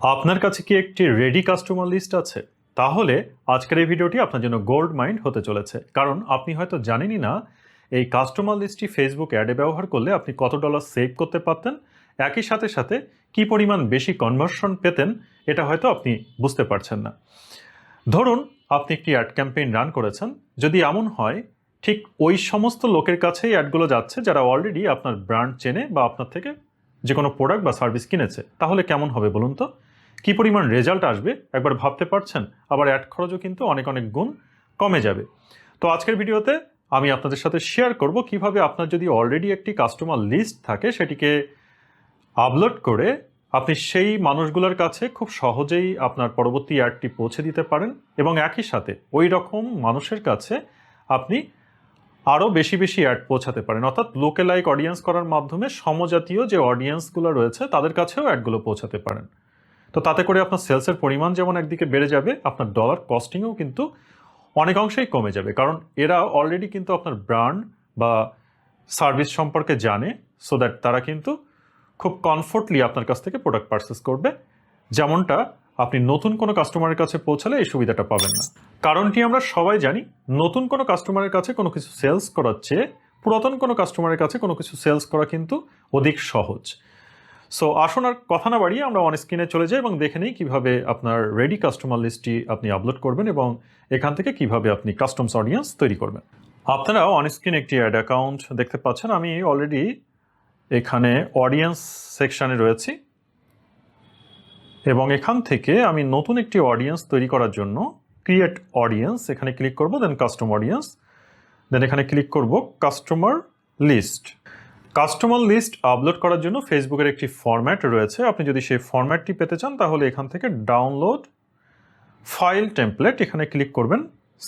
আপনার কাছে কি একটি রেডি কাস্টমার লিস্ট আছে? তাহলে আজকের এই ভিডিওটি আপনার জন্য গোল্ড মাইন্ড হতে চলেছে। কারণ আপনি হয়তো জানেনই না, এই কাস্টমার লিস্টটি ফেসবুক অ্যাডে ব্যবহার করলে আপনি কত ডলার সেভ করতে পারতেন, একই সাথে সাথে কি পরিমাণ বেশি কনভার্সন পেতেন, এটা হয়তো আপনি বুঝতে পারছেন না। ধরুন, আপনি একটি অ্যাড ক্যাম্পেইন রান করেছেন, যদি এমন হয়, ঠিক ওই সমস্ত লোকের কাছেই অ্যাডগুলো যাচ্ছে যারা অলরেডি আপনার ব্র্যান্ড চেনে বা আপনার থেকে যে কোনো প্রোডাক্ট বা সার্ভিস কিনেছে, তাহলে কেমন হবে বলুন তো? কী পরিমাণ রেজাল্ট আসবে, একবার ভাবতে পারছেন? আবার অ্যাড খরচও কিন্তু অনেক অনেক গুণ কমে যাবে। তো আজকের ভিডিওতে আমি আপনাদের সাথে শেয়ার করব কীভাবে আপনার যদি অলরেডি একটি কাস্টমার লিস্ট থাকে, সেটিকে আপলোড করে আপনি সেই মানুষগুলোর কাছে খুব সহজেই আপনার পরবর্তী অ্যাডটি পৌঁছে দিতে পারেন এবং একই সাথে ওই রকম মানুষের কাছে আপনি আরও বেশি বেশি অ্যাড পৌঁছাতে পারেন। অর্থাৎ লোকেলাইক অডিয়েন্স করার মাধ্যমে সমজাতীয় যে অডিয়েন্সগুলো রয়েছে, তাদের কাছেও অ্যাডগুলো পৌঁছাতে পারেন। তো তাতে করে আপনার সেলসের পরিমাণ যেমন একদিকে বেড়ে যাবে, আপনার ডলার কস্টিংও কিন্তু অনেক অংশেই কমে যাবে। কারণ এরা অলরেডি কিন্তু আপনার ব্র্যান্ড বা সার্ভিস সম্পর্কে জানে সো দ্যাট তারা কিন্তু খুব কমফোর্টলি আপনার কাছ থেকে প্রোডাক্ট পারচেস করবে। যেমনটা আপনি নতুন কোনো কাস্টমারের কাছে পৌঁছালে এই সুবিধাটা পাবেন না। কারণটি আমরা সবাই জানি, নতুন কোনো কাস্টমারের কাছে কোনো কিছু সেলস করার চেয়ে পুরাতন কোনো কাস্টমারের কাছে কোনো কিছু সেলস করা কিন্তু অধিক সহজ। সো আসুন আর কথা না বাড়িয়ে আমরা অন স্ক্রিনে চলে যাই এবং দেখে নিই কীভাবে আপনার রেডি কাস্টমার লিস্টটি আপনি আপলোড করবেন এবং এখান থেকে কীভাবে আপনি কাস্টমস অডিয়েন্স তৈরি করবেন। আপনারা অন স্ক্রিন একটি অ্যাড অ্যাকাউন্ট দেখতে পাচ্ছেন। আমি অলরেডি এখানে অডিয়েন্স সেকশানে রয়েছি এবং এখান থেকে আমি নতুন একটি অডিয়েন্স তৈরি করার জন্য ক্রিয়েট অডিয়েন্স এখানে ক্লিক করব দেন কাস্টম অডিয়েন্স দেন এখানে ক্লিক করব customer list customer list upload করার জন্য ফেসবুকের একটি ফরম্যাট রয়েছে। আপনি যদি সেই ফরম্যাটটি পেতে চান, তাহলে এখান থেকে ডাউনলোড ফাইল টেমপ্লেট এখানে ক্লিক করবেন।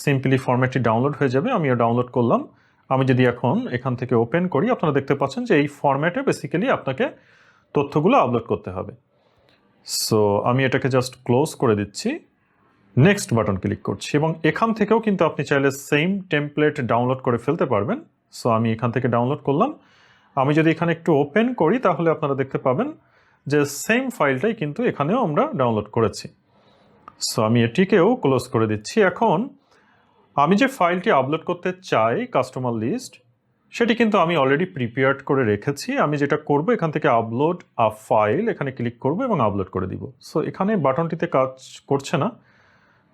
সিম্পলি ফরম্যাটটি ডাউনলোড হয়ে যাবে, আমিও ডাউনলোড করলাম। আমি যদি এখন এখান থেকে ওপেন করি, আপনারা দেখতে পাচ্ছেন যে এই ফরম্যাটে বেসিক্যালি আপনাকে তথ্যগুলো আপলোড করতে হবে। সো আমি এটাকে জাস্ট ক্লোজ করে দিচ্ছি। নেক্সট বাটন ক্লিক করছি এবং এখান থেকেও কিন্তু আপনি চাইলে সেম টেমপ্লেট ডাউনলোড করে ফেলতে পারবেন। সো আমি এখান থেকে ডাউনলোড করলাম। আমি যদি এখানে একটু ওপেন করি, তাহলে আপনারা দেখতে পাবেন যে সেম ফাইলটাই কিন্তু এখানেও আমরা ডাউনলোড করেছি। সো আমি এটিকেও ক্লোজ করে দিচ্ছি। এখন, আমি যে ফাইলটি আপলোড করতে চাই কাস্টমার লিস্ট সেটি কিন্তু আমি অলরেডি প্রিপেয়ার্ড করে রেখেছি। আমি যেটা করব, এখান থেকে আপলোড আ ফাইল এখানে ক্লিক করব এবং আপলোড করে দিব। সো এখানে বাটনটিতে কাজ করছে না।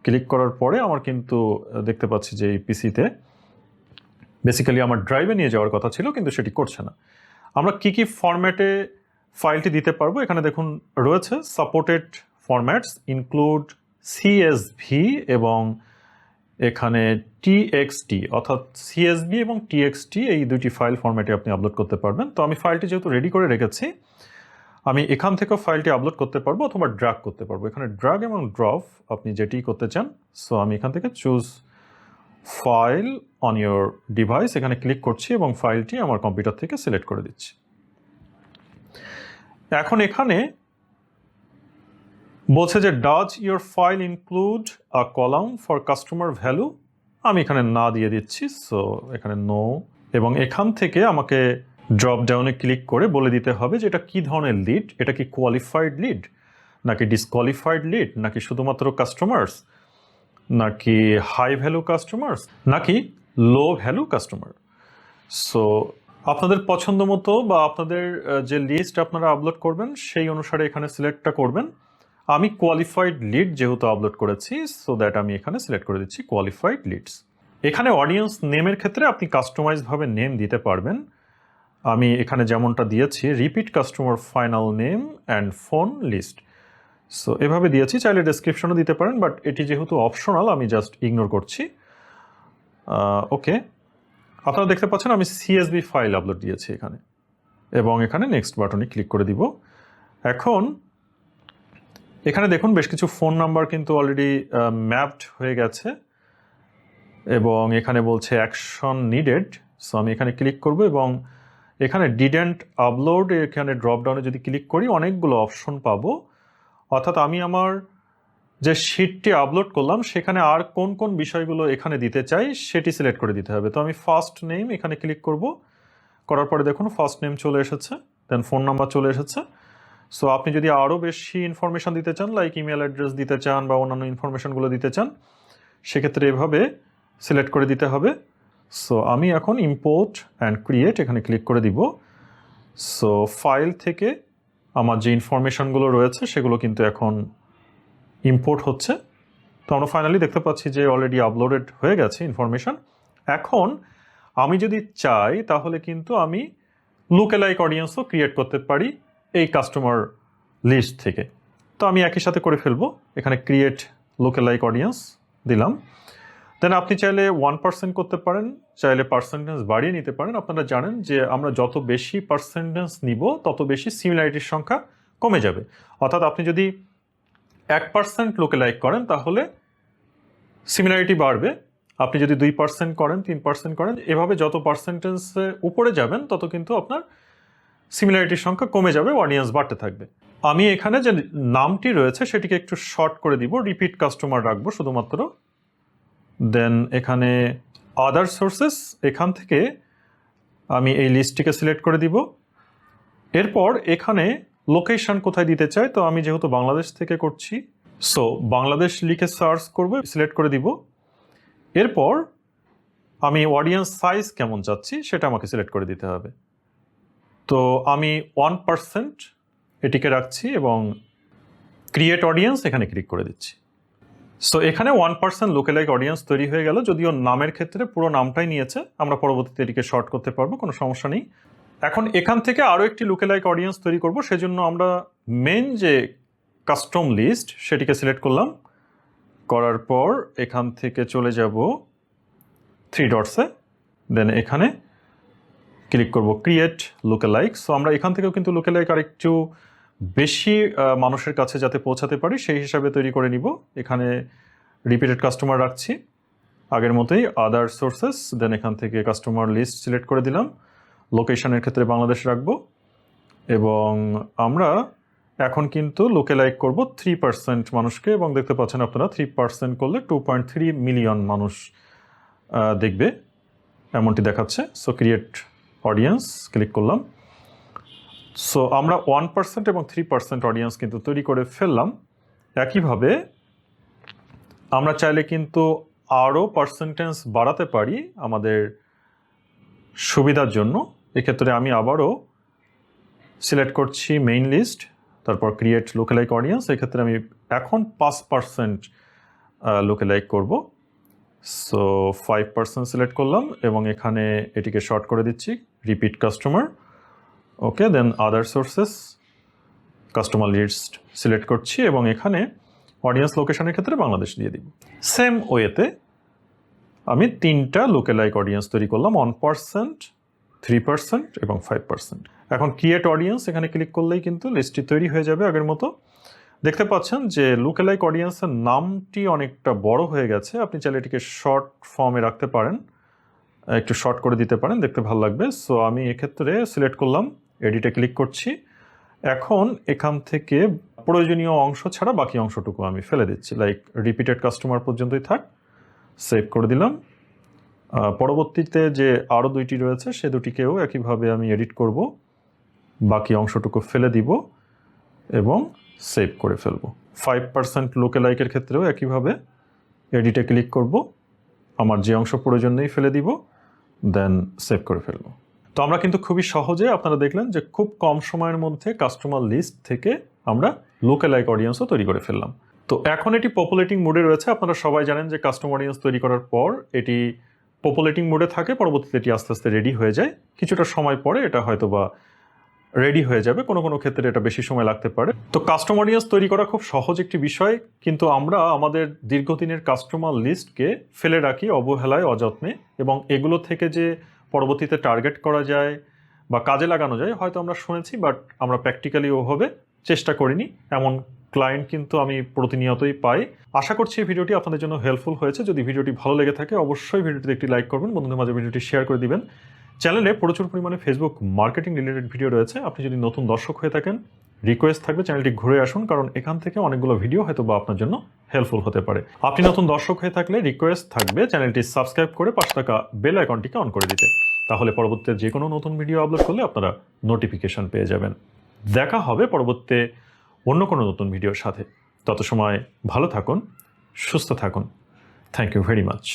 ক্লিক করার পরে আমার কিন্তু, দেখতে পাচ্ছি যে এই পিসিতে বেসিক্যালি আমার ড্রাইভে নিয়ে যাওয়ার কথা ছিল, কিন্তু সেটি করছে না। আমরা কি কি ফরম্যাটে ফাইলটি দিতে পারব? এখানে দেখুন, রয়েছে সাপোর্টেড ফরম্যাটস ইনক্লুড সিএসভি এবং এখানে টিএক্সটি অর্থাৎ সিএসবি এবং টিএক্সটি এই দুটি ফাইল ফরম্যাটে আপনি আপলোড করতে পারবেন। তো আমি ফাইলটি যেহেতু রেডি করে রেখেছি, আমি এখান থেকেও ফাইলটি আপলোড করতে পারব অথবা ড্রাগ করতে পারব। এখানে ড্রাগ এবং ড্রপ আপনি যেটি করতে চান সো আমি এখান থেকে choose file on your device এখানে ক্লিক করছি এবং ফাইলটি আমার কম্পিউটার থেকে সিলেক্ট করে দিচ্ছি। এখন এখানে বলছে যে does your file include a column for customer value আমি এখানে না দিয়ে দিচ্ছি সো এখানে নো এবং এখান থেকে আমাকে ড্রপ ডাউনে ক্লিক করে বলে দিতে হবে যে, এটা কী ধরনের লিড এটা কি কোয়ালিফাইড লিড নাকি ডিসকোয়ালিফাইড লিড নাকি শুধুমাত্র কাস্টমার্স নাকি হাই ভ্যালু কাস্টমার্স নাকি লো ভ্যালু কাস্টমার সো আপনাদের পছন্দ মতো বা আপনাদের যে লিস্ট আপনারা আপলোড করবেন, সেই অনুসারে এখানে সিলেক্টটা করবেন। আমি কোয়ালিফাইড লিড যেহেতু আপলোড করেছি সো দ্যাট আমি এখানে সিলেক্ট করে দিচ্ছি কোয়ালিফাইড লিডস এখানে অডিয়েন্স নেমের ক্ষেত্রে আপনি কাস্টমাইজভাবে নেম দিতে পারবেন। আমি এখানে যেমনটা দিয়েছি repeat customer final name and phone list so এভাবে দিয়েছি, চাইলে ডেসক্রিপশনও দিতে পারেন বাট এটি যেহেতু অপশনাল আমি জাস্ট ইগনোর করছি। ওকে আপনারা দেখতে পাচ্ছেন আমি সিএসবি ফাইল আপলোড দিয়েছি এখানে। এবং এখানে নেক্সট বাটনে ক্লিক করে দিব। এখন এখানে দেখুন বেশ কিছু ফোন নাম্বার কিন্তু অলরেডি ম্যাপড হয়ে গেছে। এবং এখানে বলছে অ্যাকশন নিডেড সো আমি এখানে ক্লিক করব এবং এখানে ডিডেন্ট আপলোড এখানে ড্রপডাউনে যদি ক্লিক করি অনেকগুলো অপশন পাবো। অর্থাৎ আমি আমার যে শিটটি আপলোড করলাম, সেখানে আর কোন কোন বিষয়গুলো এখানে দিতে চাই, সেটি সিলেক্ট করে দিতে হবে। তো আমি ফার্স্ট নেম এখানে ক্লিক করব। করার পরে দেখুন ফার্স্ট নেম চলে এসেছে দেন ফোন নাম্বার চলে এসেছে। সো আপনি যদি আরও বেশি ইনফরমেশন দিতে চান লাইক ইমেল অ্যাড্রেস দিতে চান বা অন্যান্য ইনফরমেশনগুলো দিতে চান, সেক্ষেত্রে এভাবে সিলেক্ট করে দিতে হবে। সো আমি এখন ইম্পোর্ট অ্যান্ড ক্রিয়েট এখানে ক্লিক করে দিব। সো ফাইল থেকে আমার যে ইনফরমেশনগুলো রয়েছে, সেগুলো কিন্তু এখন ইম্পোর্ট হচ্ছে। তো আমরা ফাইনালি দেখতে পাচ্ছি যে অলরেডি আপলোডেড হয়ে গেছে ইনফরমেশন এখন আমি যদি চাই, তাহলে কিন্তু আমি লুকেলাইক অডিয়েন্সও ক্রিয়েট করতে পারি এই কাস্টমার লিস্ট থেকে। তো আমি একই সাথে করে ফেলব। এখানে ক্রিয়েট লুকেলাইক অডিয়েন্স দিলাম। দেন আপনি চাইলে ওয়ান পার্সেন্ট করতে পারেন, চাইলে পার্সেন্টেজ বাড়িয়ে নিতে পারেন। আপনারা জানেন যে আমরা যত বেশি পার্সেন্টেজ নিব, তত বেশি সিমিলারিটির সংখ্যা কমে যাবে। অর্থাৎ আপনি যদি এক পার্সেন্ট লোকে লাইক করেন, তাহলে সিমিলারিটি বাড়বে। আপনি যদি দুই পার্সেন্ট করেন, তিন পার্সেন্ট করেন, এভাবে যত পার্সেন্টেজ উপরে যাবেন, তত কিন্তু আপনার সিমিলারিটির সংখ্যা কমে যাবে অডিয়েন্স বাড়তে থাকবে। আমি এখানে যে নামটি রয়েছে, সেটিকে একটু শর্ট করে দিব রিপিট কাস্টমার রাখব শুধুমাত্র। দেন এখানে আদার সোর্সেস এখান থেকে আমি এই লিস্টটিকে সিলেক্ট করে দিব। এরপর এখানে লোকেশন কোথায় দিতে চাই তো আমি যেহেতু বাংলাদেশ থেকে করছি সো বাংলাদেশ লিখে সার্চ করব সিলেক্ট করে দিব। এরপর আমি অডিয়েন্স সাইজ কেমন চাচ্ছি সেটা আমাকে সিলেক্ট করে দিতে হবে। তো আমি ওয়ান পার্সেন্ট এটিকে রাখছি এবং ক্রিয়েট অডিয়েন্স এখানে ক্লিক করে দিচ্ছি। সো এখানে ওয়ান পার্সেন্ট লোকেলাইক অডিয়েন্স তৈরি হয়ে গেল, যদিও নামের ক্ষেত্রে পুরো নামটাই নিয়েছে, আমরা পরবর্তীতে এটিকে শর্ট করতে পারব, কোনো সমস্যা নেই। এখন এখান থেকে আরও একটি লুকেলাইক অডিয়েন্স তৈরি করব। সেজন্য আমরা মেন যে কাস্টম লিস্ট সেটিকে সিলেক্ট করলাম। করার পর এখান থেকে চলে যাব থ্রি ডটসে দেন এখানে ক্লিক করব ক্রিয়েট লুকেলাইক সো আমরা এখান থেকেও কিন্তু লুকেলাইক আর একটু বেশি মানুষের কাছে যাতে পৌঁছাতে পারি, সেই হিসাবে তৈরি করে নিব। এখানে রিপিটেড কাস্টমার রাখছি। আগের মতোই আদার সোর্সেস দেন এখান থেকে কাস্টমার লিস্ট সিলেক্ট করে দিলাম। লোকেশনের ক্ষেত্রে বাংলাদেশ রাখব। এবং আমরা এখন কিন্তু লোকে লাইক করব থ্রি পার্সেন্ট মানুষকে এবং দেখতে পাচ্ছেন আপনারা থ্রি পার্সেন্ট করলে টু পয়েন্ট থ্রি মিলিয়ন মানুষ দেখবে। এমনটি দেখাচ্ছে। সো ক্রিয়েট অডিয়েন্স ক্লিক করলাম। সো আমরা ওয়ান পার্সেন্ট এবং থ্রি পার্সেন্ট অডিয়েন্স কিন্তু তৈরি করে ফেললাম। একইভাবে আমরা চাইলে কিন্তু আরও পার্সেন্টেজ বাড়াতে পারি আমাদের সুবিধার জন্য। এক্ষেত্রে আমি আবারও সিলেক্ট করছি মেইন লিস্ট তারপর ক্রিয়েট লোকেলাইক অডিয়েন্স এক্ষেত্রে আমি এখন পাঁচ পার্সেন্ট লোকেলাইক করব। সো ফাইভ পার্সেন্ট সিলেক্ট করলাম এবং এখানে এটিকে শর্ট করে দিচ্ছি repeat customer okay then other sources customer list select করছি এবং এখানে অডিয়েন্স লোকেশনের ক্ষেত্রে বাংলাদেশ দিয়ে দিব। সেম ওয়েতে আমি তিনটা লোকেলাইক অডিয়েন্স তৈরি করলাম ওয়ান পার্সেন্ট থ্রি পার্সেন্ট এবং ফাইভ পার্সেন্ট এখন ক্রিয়েট অডিয়েন্স এখানে ক্লিক করলেই কিন্তু লিস্টটি তৈরি হয়ে যাবে আগের মতো। দেখতে পাচ্ছেন যে লুকেলাইক অডিয়েন্সের নামটি অনেকটা বড় হয়ে গেছে। আপনি চাইলে এটিকে শর্ট ফর্মে রাখতে পারেন। একটু শর্ট করে দিতে পারেন, দেখতে ভালো লাগবে। সো আমি এক্ষেত্রে সিলেক্ট করলাম এডিটে ক্লিক করছি। এখন এখান থেকে প্রয়োজনীয় অংশ ছাড়া বাকি অংশটুকু আমি ফেলে দিচ্ছি। লাইক রিপিটেড কাস্টমার পর্যন্তই থাক। সেভ করে দিলাম। পরবর্তীতে যে আরও দুইটি রয়েছে, সে দুটিকেও একইভাবে আমি এডিট করব। বাকি অংশটুকু ফেলে দিব এবং সেভ করে ফেলব। ফাইভ পার্সেন্ট লোকে লাইকের ক্ষেত্রেও একইভাবে এডিটে ক্লিক করব। আমার যে অংশ প্রয়োজন নেই ফেলে দিব দেন সেভ করে ফেলব। তো আমরা কিন্তু খুবই সহজে আপনারা দেখলেন যে খুব কম সময়ের মধ্যে কাস্টমার লিস্ট থেকে আমরা লোকে লাইক অডিয়েন্সও তৈরি করে ফেললাম। তো এখন এটি পপুলেটিং মোডে রয়েছে। আপনারা সবাই জানেন যে কাস্টমার অডিয়েন্স তৈরি করার পর এটি পপুলেটিং মোডে থাকে, পরবর্তীতে এটি আস্তে আস্তে রেডি হয়ে যায়। কিছুটা সময় পরে এটা হয়তো বা রেডি হয়ে যাবে। কোনো কোনো ক্ষেত্রে এটা বেশি সময় লাগতে পারে। তো কাস্টমার অডিয়েন্স তৈরি করা খুব সহজ একটি বিষয়, কিন্তু আমরা আমাদের দীর্ঘদিনের কাস্টমার লিস্টকে ফেলে রাখি অবহেলায়, অযত্নে, এবং এগুলো থেকে যে পরবর্তীতে টার্গেট করা যায় বা কাজে লাগানো যায়, হয়তো আমরা শুনেছি বাট আমরা প্র্যাকটিক্যালি ওভাবে চেষ্টা করিনি। এমন ক্লায়েন্ট কিন্তু আমি প্রতিনিয়তই পাই। আশা করছি এই ভিডিওটি আপনাদের জন্য হেল্পফুল হয়েছে। যদি ভিডিওটি ভালো লেগে থাকে, অবশ্যই ভিডিওটিতে একটি লাইক করবেন, বন্ধুদের মাঝে ভিডিওটি শেয়ার করে দিবেন। চ্যানেলে প্রচুর পরিমাণে ফেসবুক মার্কেটিং রিলেটেড ভিডিও রয়েছে। আপনি যদি নতুন দর্শক হয়ে থাকেন রিকোয়েস্ট থাকবে চ্যানেলটি ঘুরে আসুন, কারণ এখান থেকে অনেকগুলো ভিডিও হয়তো বা আপনার জন্য হেল্পফুল হতে পারে। আপনি নতুন দর্শক হয়ে থাকলে রিকোয়েস্ট থাকবে চ্যানেলটি সাবস্ক্রাইব করে পাঁচ টাকা বেল আইকনটিকে অন করে দিতে। তাহলে পরবর্তীতে যে কোনো নতুন ভিডিও আপলোড করলে আপনারা নোটিফিকেশন পেয়ে যাবেন। দেখা হবে পরবর্তী অন্য কোনো নতুন ভিডিওর সাথে। তত সময় ভালো থাকুন, সুস্থ থাকুন। Thank you very much